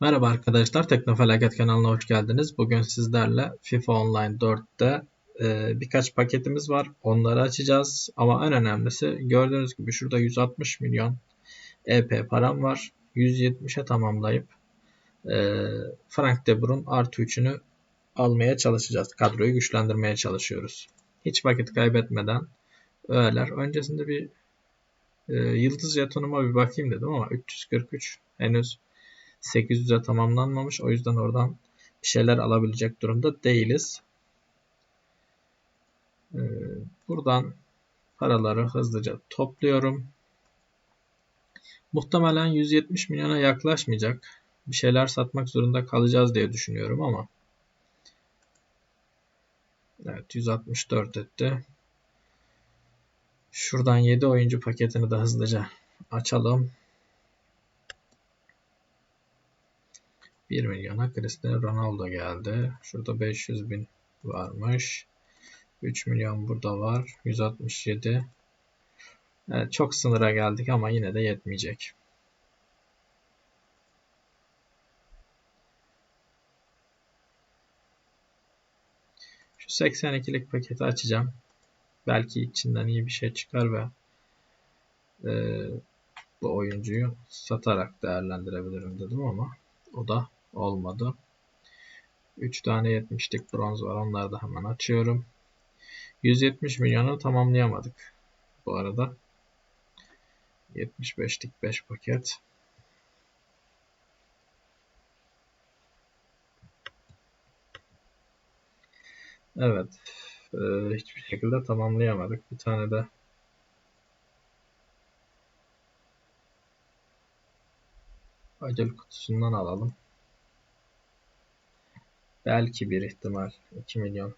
Merhaba arkadaşlar, Teknofelaket kanalına hoş geldiniz. Bugün sizlerle FIFA Online 4'te e, birkaç paketimiz var. Onları açacağız. Ama en önemlisi gördüğünüz gibi şurada 160 milyon EP param var. 170'e tamamlayıp e, Frank de Boer'un artı 3'ünü almaya çalışacağız. Kadroyu güçlendirmeye çalışıyoruz. Hiç vakit kaybetmeden öğeler. Öncesinde bir e, yıldız jetonuma bir bakayım dedim ama 343 henüz 800'e tamamlanmamış. O yüzden oradan bir şeyler alabilecek durumda değiliz. Ee, buradan paraları hızlıca topluyorum. Muhtemelen 170 milyona yaklaşmayacak. Bir şeyler satmak zorunda kalacağız diye düşünüyorum ama. Evet 164 etti. Şuradan 7 oyuncu paketini de hızlıca açalım. 1 milyona Cristiano Ronaldo geldi. Şurada 500 bin varmış. 3 milyon burada var. 167. Evet, çok sınıra geldik ama yine de yetmeyecek. Şu 82'lik paketi açacağım. Belki içinden iyi bir şey çıkar ve e, bu oyuncuyu satarak değerlendirebilirim dedim ama o da olmadı. 3 tane 70'lik bronz var. Onları da hemen açıyorum. 170 milyonu tamamlayamadık. Bu arada 75'lik 5 paket. Evet. Ee, hiçbir şekilde tamamlayamadık. Bir tane de acil kutusundan alalım. Belki bir ihtimal 2 milyon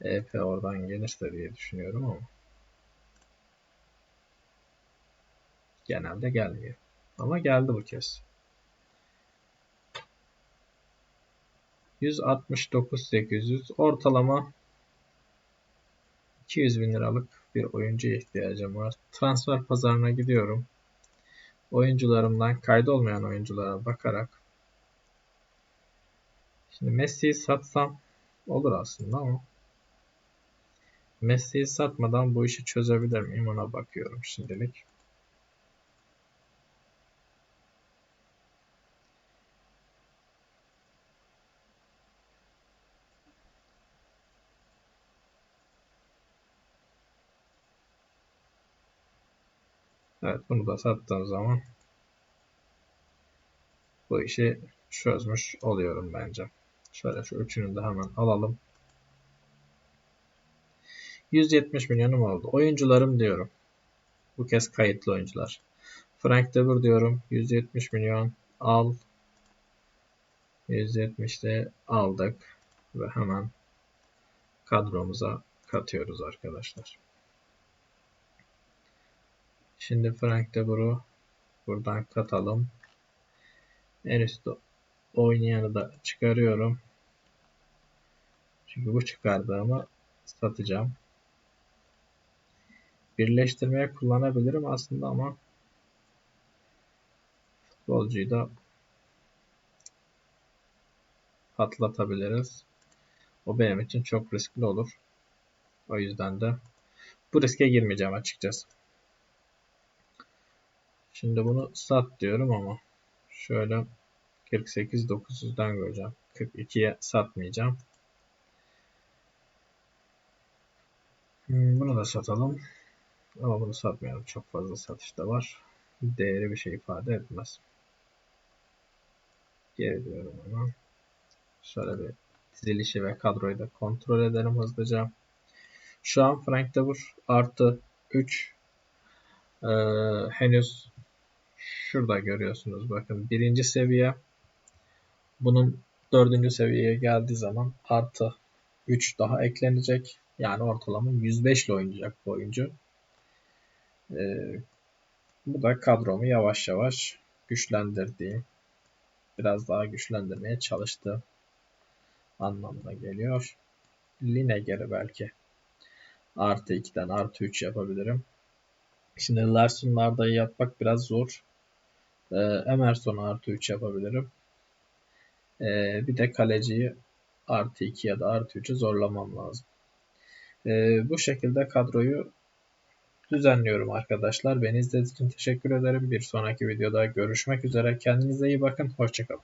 EP oradan gelirse diye düşünüyorum ama genelde gelmiyor. Ama geldi bu kez. 169.800 ortalama 200 bin liralık bir oyuncuya ihtiyacım var. Transfer pazarına gidiyorum. Oyuncularımdan kaydolmayan oyunculara bakarak Şimdi Messi'yi satsam olur aslında ama Messi'yi satmadan bu işi çözebilir miyim ona bakıyorum şimdilik. Evet bunu da sattığım zaman bu işi çözmüş oluyorum bence. Şöyle şu üçünü de hemen alalım. 170 milyonum oldu. Oyuncularım diyorum. Bu kez kayıtlı oyuncular. Frank de Boer diyorum. 170 milyon al. 170'de aldık. Ve hemen kadromuza katıyoruz arkadaşlar. Şimdi Frank de Boer'u buradan katalım. En üstte oynayanı da çıkarıyorum. Çünkü bu çıkardığımı satacağım. Birleştirmeye kullanabilirim aslında ama futbolcuyu da patlatabiliriz. O benim için çok riskli olur. O yüzden de bu riske girmeyeceğim açıkçası. Şimdi bunu sat diyorum ama şöyle 48 900'den göreceğim. 42'ye satmayacağım. Bunu da satalım. Ama bunu satmayalım. Çok fazla satışta var. Değeri bir şey ifade etmez. Geri diyorum hemen. Şöyle bir dizilişi ve kadroyu da kontrol edelim hızlıca. Şu an Frank Boer artı 3 ee, henüz şurada görüyorsunuz bakın birinci seviye bunun dördüncü seviyeye geldiği zaman artı 3 daha eklenecek. Yani ortalama 105 ile oynayacak bu oyuncu. Ee, bu da kadromu yavaş yavaş güçlendirdiğim, biraz daha güçlendirmeye çalıştı anlamına geliyor. Lineger'i belki artı 2'den artı 3 yapabilirim. Şimdi Larson'larda yapmak biraz zor. Ee, Emerson'u artı 3 yapabilirim. Ee, bir de kaleciyi artı 2 ya da artı 3'ü zorlamam lazım. Ee, bu şekilde kadroyu düzenliyorum arkadaşlar. Beni izlediğiniz için teşekkür ederim. Bir sonraki videoda görüşmek üzere. Kendinize iyi bakın. Hoşçakalın.